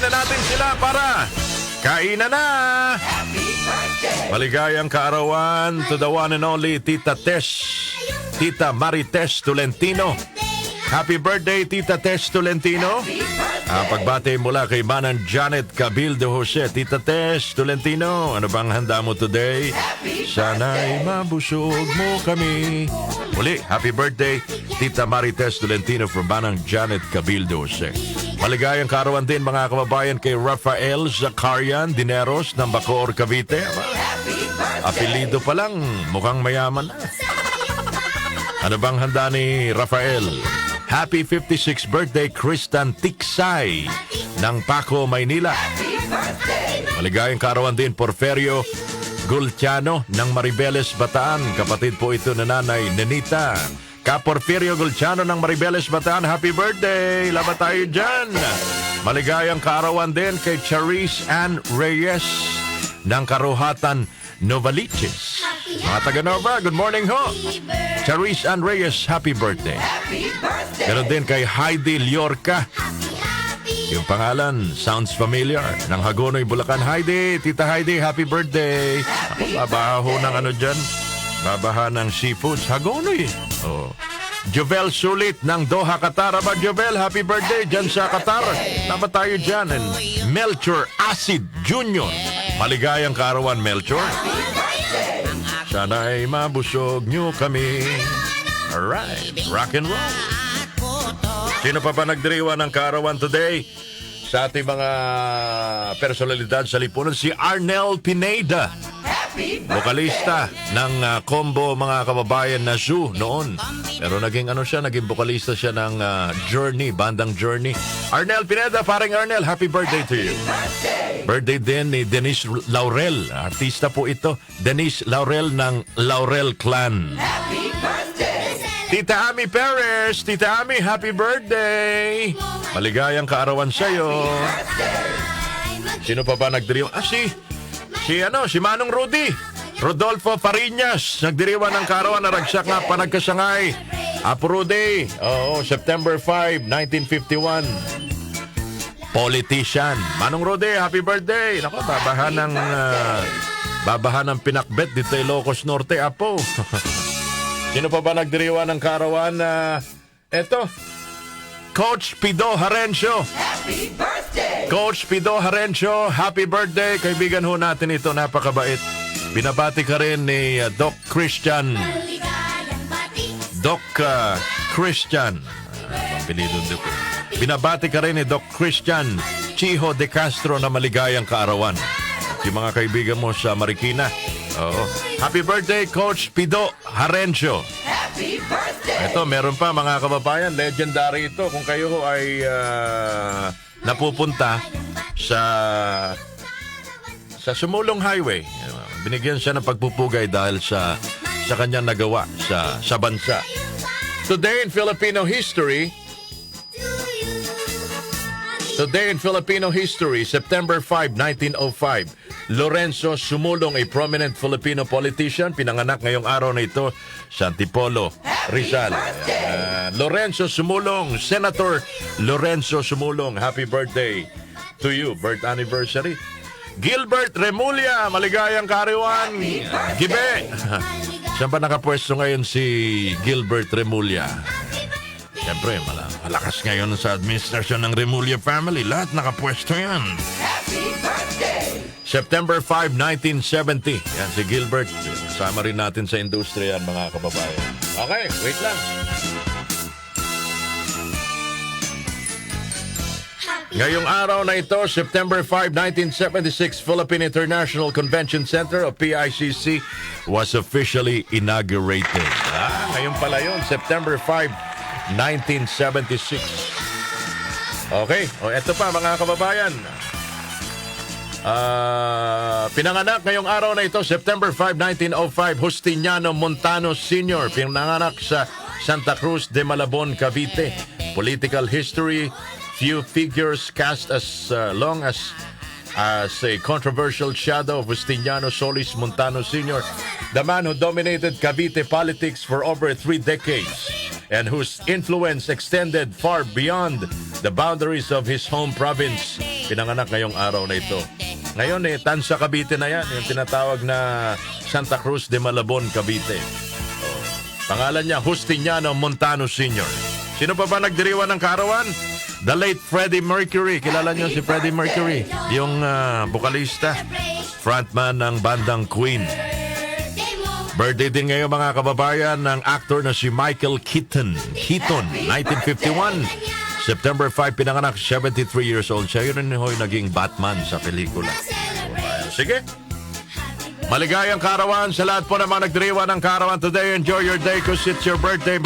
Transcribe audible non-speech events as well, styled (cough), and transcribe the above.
na natin sila para kainan na! Maligayang kaarawan to the one and only Tita Tesh, Tita Marites Tolentino. Happy birthday, Tita Tesh Tolentino. Ah, pagbati mula kay Manan Janet Cabildo Jose. Tita Tesh Tolentino, ano bang handa mo today? Sana'y mabusog mo kami. Muli, happy birthday, Tita Marites Tolentino from Manang Janet Cabildo Jose. Maligayang kaarawan din mga kababayan kay Rafael Zacarian Dineros ng Bacoor, Cavite. Apelido pa lang, mukhang mayaman na. Ano bang handa ni Rafael? Happy 56th birthday, Kristan Tiksay ng Paco, Maynila. Maligayang kaarawan din, Porferio Gulciano ng Maribeles, Bataan. Kapatid po ito na nanay, Nenita. Ka Porfirio Gulciano ng Maribeles, Bataan. Happy birthday! Laban tayo dyan! Maligayang kaarawan din kay Charis Ann Reyes ng Karuhatan, Novaliches. Mga taga-Nova, good morning ho! Charis Ann Reyes, happy birthday! Ganon din kay Heidi Liorca. Yung pangalan, sounds familiar. Ng Hagonoy, Bulacan. Heidi, Tita Heidi, happy birthday. Ako, babaho ng ano dyan. Babaha ng seafoods. Hagonoy. Oh. Jovel Sulit ng Doha, Qatar. Aba, Jovel, happy birthday dyan sa Qatar. Tama tayo dyan. And Melchor Acid Jr. Maligayang kaarawan, Melchor. Sana ay mabusog nyo kami. Alright, rock and roll. Sino pa ba nagdiriwa ng kaarawan today? Sa ating mga personalidad sa lipunan, si Arnel Pineda. Vokalista ng ah, combo mga kababayan na Zoo noon. Pero naging ano siya, naging vokalista siya ng ah, Journey, bandang Journey. Arnel Pineda, paring Arnel, happy birthday to you. Birthday din ni Denise Laurel. Artista po ito. Denise Laurel ng Laurel Clan. Tita Ami Perez, Tita Ami, happy birthday! Maligayang kaarawan sa'yo. Sino pa ba nagdiriwa? Ah, si, si ano, si Manong Rudy. Rodolfo Fariñas, nagdiriwa ng kaarawan na ragsak nga panagkasangay. Apo Rudy, oo, September 5, 1951. Politician. Manong Rudy, happy birthday! Nako, babahan ng, ah, babahan ng pinakbet dito ay Locos Norte, Apo. (laughs) Sino pa ba nagdiriwa ng karawan na eto? Coach Pido Harencio. Happy birthday! Coach Pido Harencio, happy birthday. Kaibigan ho natin ito, napakabait. Binabati ka rin ni uh, Doc Christian. Doc uh, Christian. Uh, pilido dito. Binabati ka rin ni Doc Christian Chiho de Castro na maligayang kaarawan. Yung mga kaibigan mo sa Marikina. Oo. Happy birthday, Coach Pido Harencio. Ito, meron pa mga kababayan. Legendary ito. Kung kayo ay ah, napupunta sa sa Sumulong Highway. Binigyan siya ng pagpupugay dahil sa sa kanyang nagawa sa sa bansa. Today in Filipino history, Today in Filipino history, September 5, 1905, Lorenzo Sumulong, a prominent Filipino politician, pinanganak ngayong araw na ito sa Antipolo, Rizal. Uh, Lorenzo Sumulong, Senator Lorenzo Sumulong, happy birthday to you, birth anniversary. Gilbert Remulla, maligayang kariwan. Gibe. (laughs) Saan ba nakapwesto ngayon si Gilbert Remulla? Siyempre, mala- malakas ngayon sa administrasyon ng Remulla family. Lahat nakapwesto yan. September 5, 1970. Yan si Gilbert. Kasama rin natin sa industriya yan, mga kababayan. Okay, wait lang. Ngayong araw na ito, September 5, 1976, Philippine International Convention Center o PICC was officially inaugurated. Ah, ngayon pala yun, September 5, 1976. Okay, o eto pa mga kababayan. Ah, pinanganak ngayong araw na ito, September 5, 1905, Justiniano Montano Sr. Pinanganak sa Santa Cruz de Malabon, Cavite. Political history, few figures cast as uh, long as as a controversial shadow of Justiniano Solis Montano Sr., the man who dominated Cavite politics for over three decades and whose influence extended far beyond the boundaries of his home province pinanganak ngayong araw na ito. Ngayon eh, Tansa Cavite na yan, yung tinatawag na Santa Cruz de Malabon, Cavite. Oh, pangalan niya, Justiniano Montano Sr. Sino pa ba nagdiriwan ng karawan? The late Freddie Mercury. Kilala niyo si Freddie Mercury, yung ah, vokalista, frontman ng bandang Queen. Birthday din ngayon mga kababayan ng actor na si Michael Keaton. Keaton, 1951. September 5 pinanganak, 73 years old. Siya yun hoy naging Batman sa pelikula. Sige. Maligayang karawan sa lahat po ng mga nagdiriwan ng karawan today. Enjoy your day because it's your birthday.